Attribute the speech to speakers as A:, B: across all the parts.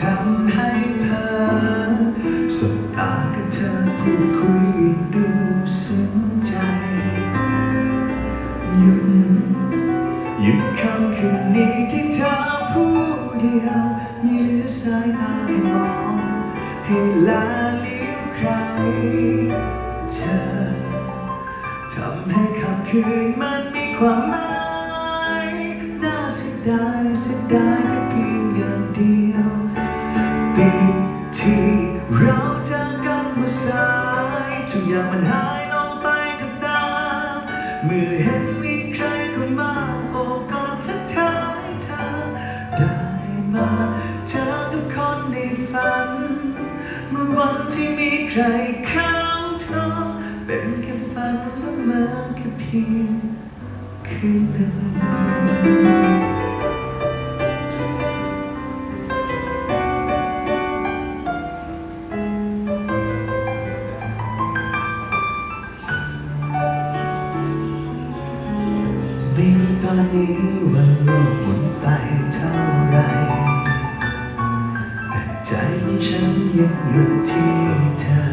A: ทำให้เธอสบตากับเธอพูดคุยดูซึ้งใจหยุดหยุดคำคืนนี้ที่เธอผู้เดียวม่เหลือสายตาให้มองให้ลาเลี้ยวใครเธอทำให้คำคืนมันมีความหมายน่าเสียดายเสียดาย สายทุกอย่างมันหายลงไปกับตา เมื่อเห็นมีใครเข้ามาโอบกอดทักทายเธอ ได้มาเจอกับคนในฝัน เมื่อวันที่มีใครข้างเธอ เป็นแค่ฝันและมอแค่เพียงคืนหนึ่ง ไม่รู้ตอนนี้ว่าโลกหมุนไปเท่าไร แต่ใจของฉันยังอยู่ที่เธอ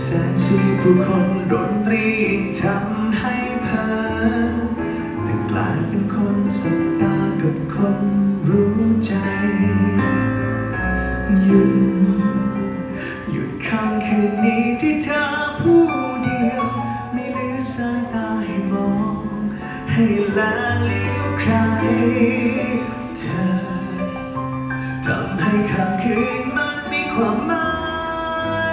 A: แสนสีผู้คนดนตรีทำให้เพอแต่กลายเป็นคนสบตากับคนรู้ใจหยุดหยุดคำคืนนี้ที่เธอผู้เดี ให้แลเลี้ยวใคร เธอทำให้คำคืนมันมีความหมา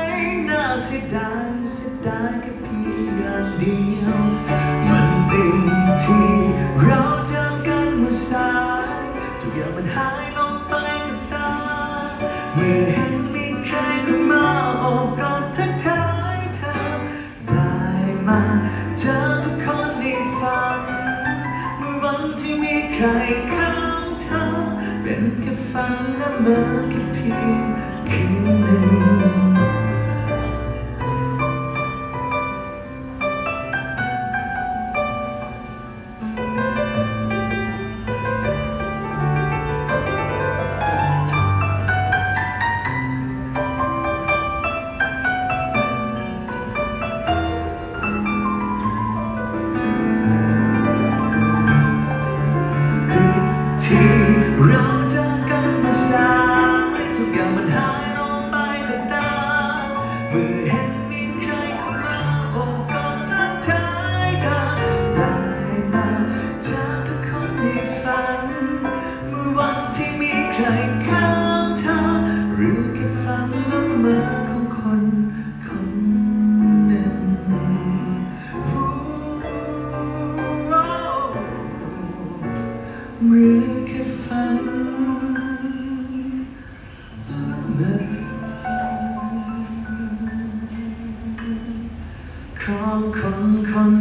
A: ยน่าเสียดายเสียดายแค่เพียงอย่างเดียว มันดีที่เราเจอกันเมื่อสายทุกอย่างมันหายลงไปกับตา เมื่อเห็นมีใครเข้ามาโอบกอด ใครข้างเธอเป็นแค่ฝันและเมื่อแค่เพียงคืนหนึ่ง หรือแค่ฝันละเมอของคนคน